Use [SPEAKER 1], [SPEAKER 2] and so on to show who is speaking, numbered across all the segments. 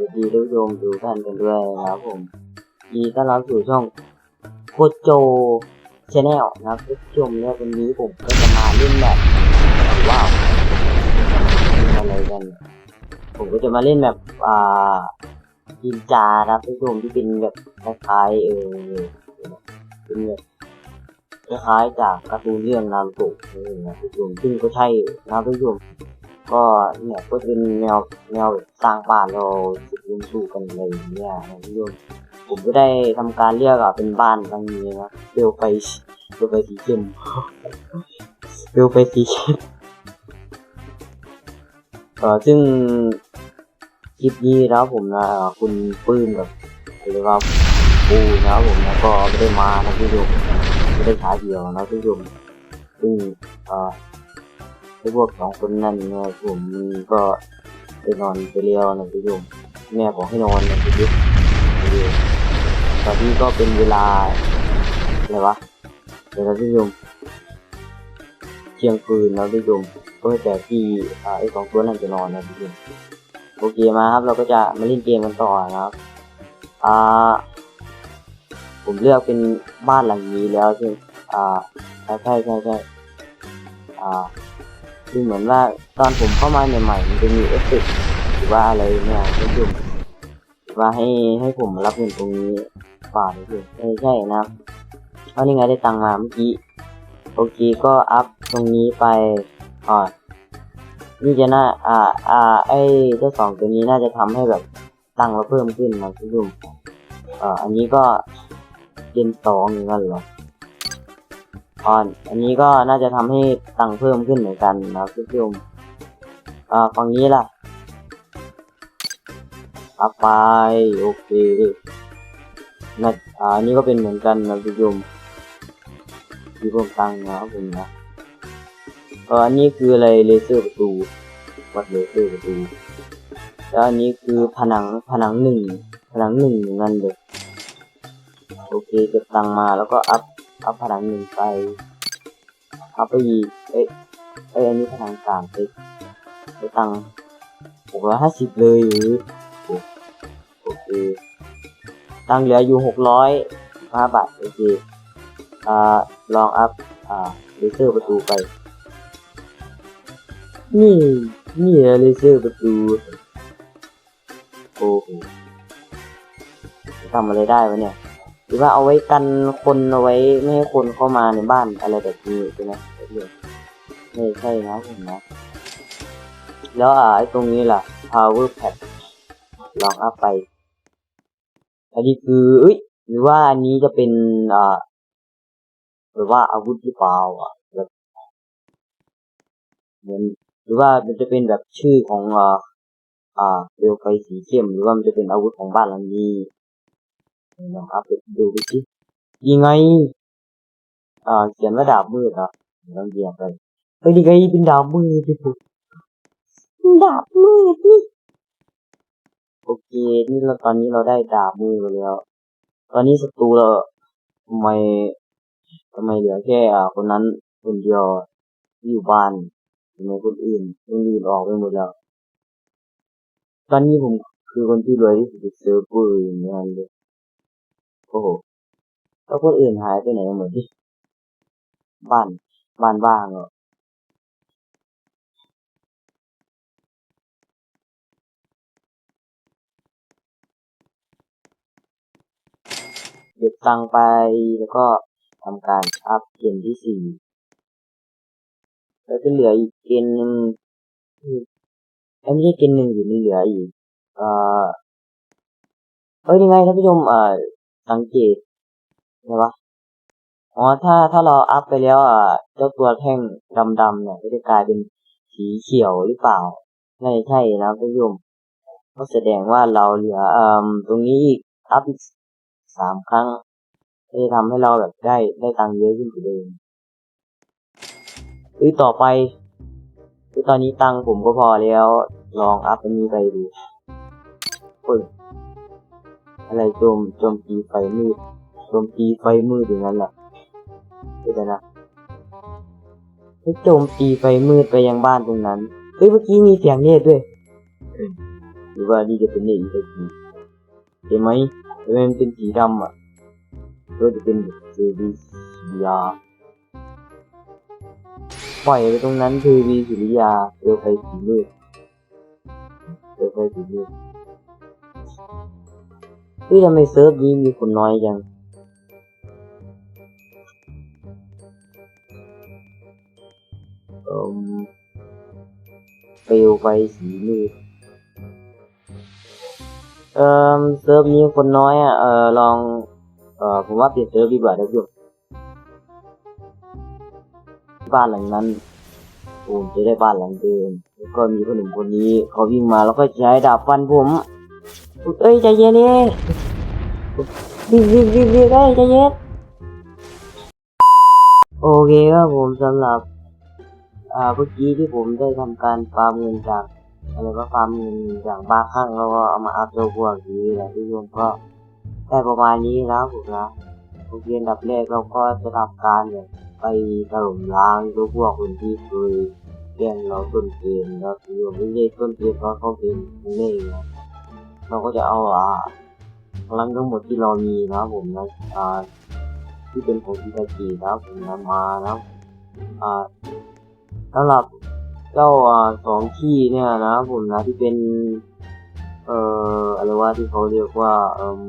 [SPEAKER 1] วัสดีท่านผู้ชมทุกท่านกันด้วยนะครับผมดีต้อนรับสู่ช่องโคโจชาแนลนะครับท่านชมเนี่ยวันนี้ผมก็จะมาเล่นแบบว้าวอะไรกัน ผมก็จะมาเล่นแบบอ่าจินจานะครับท่านชมที่เป็นแบบคล้ายๆเออเป็นแบบคล้ายๆจากการ์ตูนเรื่องนารูโตะนี่นะท่านชมซึ่งก็ใช่นะครับท่านผู้ชม ก็เนี่ยก็เป็นแนวแนวสร้างบ้านเราสุดลุนสู้กันอะไรอย่างเงี้ยนะพี่โยมผมก็ได้ทำการเรียกอะเป็นบ้านครั้งนี้นะเบลไปเบลไปสีเข้มเบลไปสีเข้มเออซึ่งคลิปนี้นะครับผมนะคุณปื้มกับหรือว่าปูนะครับผมนะก็ไม่ได้มานะพี่โยมไม่ได้ฉายเดียวนะพี่โยมซึ่งเออ ไอ้พวกสองคนนั่นเนี่ยผมมันก็ไปนอนไปเลี้ยวนะพี่โยมแม่บอกให้นอนนะพี่ยุทธตอนนี้ก็เป็นเวลาอะไรวะเดี๋ยวนะพี่โยมเที่ยงคืนแล้วพี่โยมก็แต่ที่ไอ้สองตัวนั่นจะนอนนะพี่โยมโอเคมาครับ เราก็จะมาเล่นเกมกันต่อนะครับอ่าผมเลือกเป็นบ้านหลังนี้แล้วซึ่อ่าใช่ใช่ใช่อ่า คือเหมือนว่าตอนผมเข้ามาใหม่ๆมันจะมีเอฟเฟกต์หรือว่าอะไรเนี่ยท่านผู้ชมว่าให้ให้ผมรับเงินตรงนี้ป่าหรือเปล่าไม่ใช่นะครับเพราะนี่ไงได้ตังมาเมื่อกี้โอเคก็อัพตรงนี้ไปอ่านนี่จะน่าอ่าอ่าไอ้เจ้าสองตัวนี้น่าจะทำให้แบบตังเราเพิ่มขึ้นนะท่านผู้ชมอ่าอันนี้ก็เย็นสองอย่างนั้นเหรอ ออนอันนี้ก็น่าจะทำให้ตังเพิ่มขึ้นเหมือนกันนะครับทุกผู้ชมอ่าฝั่งนี้ล่ะอัพไปโอเคนะอ่านี้ก็เป็นเหมือนกันนะทุกผู้ชมที่เพิ่มตังนะครับผมนะเอออันนี้คืออะไรเลเซอร์ประตูวัดเลเซอร์ประตูแล้วอันนี้คือผนังผนังหนึ่งผนังหนึ่งอย่างนั้นเลยโอเคเก็บตังมาแล้วก็อัพ อัพพลังหนึ่งไปอัพไปอีกเอ้ยเอ้ยอันนี้พลังสามไปไปตังหกร้อยห้าสิบเลยหรือโอเคตังเหลืออยู่หกร้อยห้าบาทโอเคอ่าลองอัพอ่าเลเซอร์ประตูไป นี่นี่แหละเลเซอร์ประตูโอ้โหทำอะไรได้วะเนี่ย รือว่าเอาไว้กันคนเอาไว้ไม่ให้คนเข้ามาในบ้านอะไรแบบนี้ใช่ไหมไม่ใช่นะผมนะ แล้วอ่าไอ้ตรงนี้ล่ะ power pad ลองอัพไป อันนี้คือเอ้ยหรือว่าอันนี้จะเป็นอ่าหรือว่าอาวุธหรือเปล่าอะแบบเหมือนหรือว่ามันจะเป็นแบบชื่อของอ่าอ่าเปลวไฟสีเข้มหรือว่ามันจะเป็นอาวุธของบ้านหลังนี้ ลองอัพไปดูดูสิยังไง อ่าเขียนว่าดาบมืดอะลองเหยียบไปเฮ้ยนี่ไงเป็นดาบมืดที่สุดดาบมืดนี่โอเค นี่เราตอนนี้เราได้ดาบมือมาแล้ว ตอนนี้ศัตรูเราทำไมทำไมเหลือแค่อ่าคนนั้นคนเดียวอยู่บ้านทำไมคนอื่นคนอื่นออกไปหมดแล้ว ตอนนี้ผมคือคนที่รวยที่สุดเซิร์ฟเวอร์อย่างเงี้ยเลย โอ้โหแล้วคนอื่นหายไปไหนหมดที่บ้านบ้านว่างเหรอเก็บตังไปแล้วก็ทำการอัพเกมที่สี่แล้วก็เหลืออีกเกมหนึ่งที่เอ้ยไม่ใช่เกมหนึ่งอยู่นี่เหลืออีกเอ่อเอ้ยยังไงท่านผู้ชมเอ่อ สังเกตใช่ปะอ๋อถ้าถ้าเราอัพไปแล้วอะเจ้าตัวแท่งดำๆเนี่ยก็จะกลายเป็นสีเขียวหรือเปล่าไม่ใช่นะท่านผู้ชมก็แสดงว่าเราเหลือเอ่อตรงนี้อีกอัพอีกสามครั้งจะทำให้เราแบบได้ได้ตังค์เยอะขึ้นกว่าเดิมหรือต่อไปคือตอนนี้ตังค์ผมก็พอแล้ว ลองอัพอันนี้ไปดูเฮ้ย อะไรโจมโจมตีไฟมืดโจมตีไฟมืดอย่างนั้นแหละเดี๋ยวนะให้โจมตีไฟมืดไปยังบ้านตรงนั้นเฮ้ยเมื่อกี้มีเสียงเนตด้วยมีรือว่านี่จะเป็นเนตอีกทีเห็นไหมทำไมมันเป็นสีดำอะก็จะเป็นเซรีสิยาปล่อยไปตรงนั้นคือวีสุริยาเจอไฟสีมืดเจอไฟสีมืด เฮ้ยทำไมเซิร์ฟนี้มีคนน้อยจังเปลวไฟสีมืดเอ่อเซิร์ฟนี้คนน้อยอะเอ่อลองเอ่อผมว่าเปลี่ยนเซิร์ฟดีกว่านะพี่บ้านหลังนั้นผมจะได้บ้านหลังเดิมแล้วก็มีคนหนุ่มคนนี้เขาวิ่งมาแล้วก็ใช้ดาบฟันผม เอ้ยใจเย็นดิรีบรีบรีบรีบเอ้ยใจเย็นโอเคครับผมสำหรับ อ่าเมื่อกี้ที่ผมได้ทำการฟาร์มเงินจากอะไรก็ฟาร์มเงินจากบาข้างแล้วก็เอามาอัพตัวพวกนี้แหละที่รวมก็ได้ประมาณนี้แล้วผมนะโอเคอันดับแรกเราก็จะทำการเนี่ยไปถล่มล้างตัวพวกคนที่เคยแกล้งเราต้นเกมนะครับที่รวมไม่ใช่ต้นเกมเพราะเขาเป็นเล่ห์นะ เราก็จะเอาอ่าพลังทั้งหมดที่เรามีนะครับผมนะอ่าที่เป็นของพิตาจีนะครับผมนำมานะครับอ่าสำหรับเจ้าอ่าสองที่เนี่ยนะครับผมนะที่เป็นเอ่ออะไรว่าที่เขาเรียกว่าเอ่ม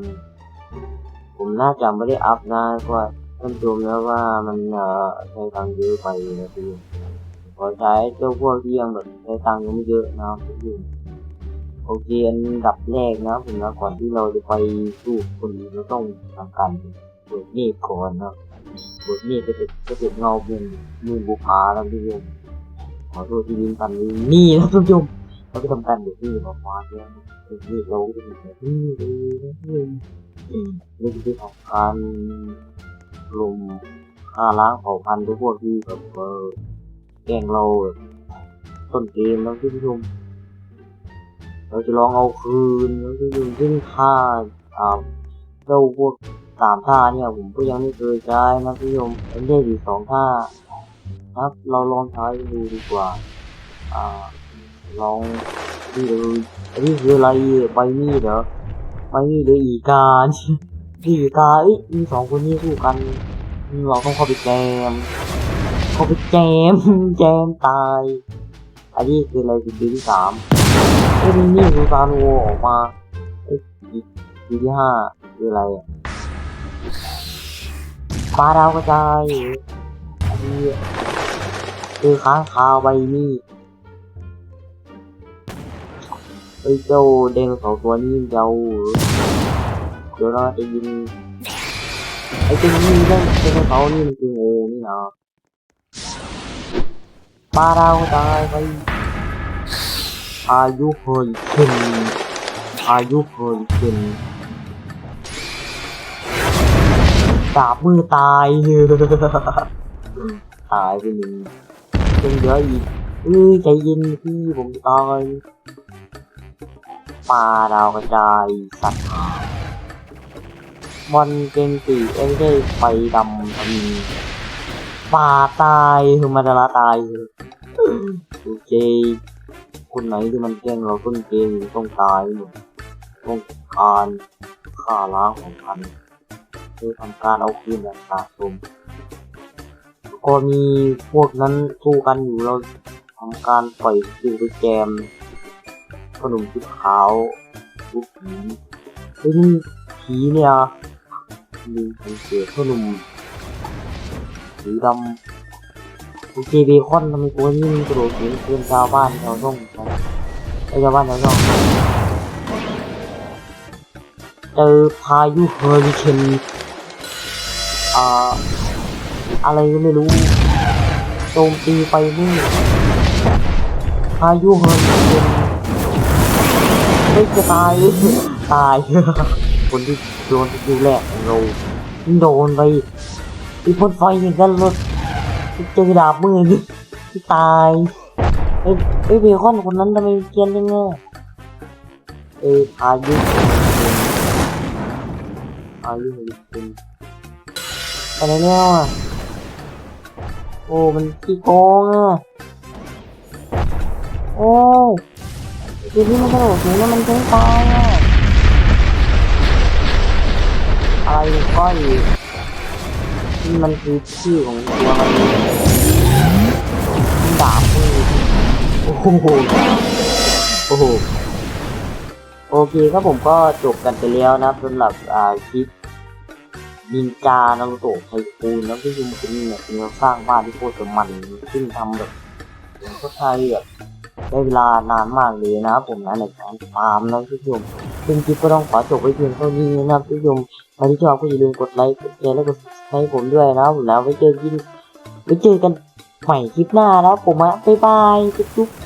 [SPEAKER 1] ผมน่าจะไม่ได้อัพนะเพราะว่าท่านชมแล้วว่ามันเอ่อใช้ตังค์เยอะไปนะพี่ขอใช้เจ้าพวกที่ยังแบบใช้ตังค์ยังไม่เยอะนะครับพี่ โอเคอันดับแรกนะผมนะก่อนที่เราจะไปสู้คนอื่นเราต้องทำการเปิดเนตก่อนนะเปิดเนตจะเป็นจะเป็นเงาเป็นมือบุพาแล้วพี่ขอโทษที่ลิ้นพันนี้นี่นะท่านผู้ชมเราไปทำการเดี๋ยวนี้มาฟ้าเนี่ยนี่เราก็จะมีแบบนี้เลยนะนี่นี่คือของการลมฆ่าล้างเผ่าพันธุ์ทุกพวกที่แบบแกล้งเราต้นเกมแล้วท่านผู้ชม เราจะลองเอาคืนแล้วท่านผู้ชมซึ่งค่าอ่าเจ้าพวกสามท่าเนี่ยผมก็ยังไม่เคยใช้นะท่านผู้ชมเป็นได้อยู่สองท่าครับเราลองใช้ดูดีกว่าอ่าลองนี่เลยอันนี้คืออะไรใบมีดเหรอใบมีดหรืออีกาอีกาเอ้ยมีสองคนนี้สู้กันเราต้องเข้าไปแจมเข้าไปแจมแจมตายอันนี้คืออะไรคือปีที่สาม เอ้ยนี่นี่คือซานโวออกมาเอ้ยปีปีที่ห้าคืออะไรอะปลาดาวกระจายอันนี้คือค้างคาวใบมีดไอ้เจ้าเด้งสองตัวนี้เจ้าเดี๋ยวเราจะยิงไอ้ตัวนี้เด้งเด้งเขานี่มันคืองูนี่นะปลาเราตายไป อายุเฮยขึ้นอายุเฮยขึ้นดาบมือตายตายไปหนึ่งยังเหลืออีกเอ้ยใจเย็นพี่ผมตายปลาดาวกระจายสัตว์มอนเกงตีเอ้ยไม่ใช่ไฟดำทำีปลาตายคือมาดาราตายโอเค คนไหนที่มันแกล้งเราต้นเกมต้องตายหมดต้องการฆ่าล้างของพันคือทำการเอาคืนแบบสะสมก็มีพวกนั้นสู้กันอยู่เราทำการปล่อยสกิลไปแจมขนมชุดขาวลูกผีเฮ้ยนี่ผีเนี่ยมีสังเกตขนมสีดำ โอเคเบคอนทำไมตัวนี้มันกระโดดเสียงเกินชาวบ้านชาวช่องไปไอ้ชาวบ้านชาวช่องเจอพายุเฮอริเคนอ่าอะไรก็ไม่รู้โจมตีไปนี่พายุเฮิร์นเป็นไม่จะตายตายคนที่โดนสกิลแรกเราโดนไปอีพ่นไฟเหมือนกันรถ เจอดาบมือนี่ที่ตายไอ้ไอ้เบคอนคนนั้นทำไมเกรียนยังไงเอ้ยพายุพายุเฮิร์นเป็นอะไรเนี่ยโอ้ มันขี้โกงอะ โอ้ทีนี้มันกระโดดหนีแล้วมันถึงตายอะอะไรก้อย มันคือชื่อของตัวมันดาบมือโอ้โหโอ้โหโอเคครับผมก็จบกันไปแล้วนะสำหรับอ่าคลิปนินจานารูโตะไทคูนแล้วที่ยุมเป็นเนี่ยเป็นเราสร้างบ้านที่โคตรมันซึ่งทำแบบผมก็ใช้แบบได้เวลานานมากเลยนะครับผมนะในการฟามนะทุกผู้ชม ซึ่งคลิปก็ต้องขอจบไว้เพียงเท่านี้นะครับทุกผู้ชมใครที่ชอบก็อย่าลืมกดไลค์กดแชร์และกดให้ผมด้วยนะครับผมแล้วไว้เจอกันไว้เจอกันใหม่คลิปหน้านะครับผมอะบ๊ายบายจุ๊บๆ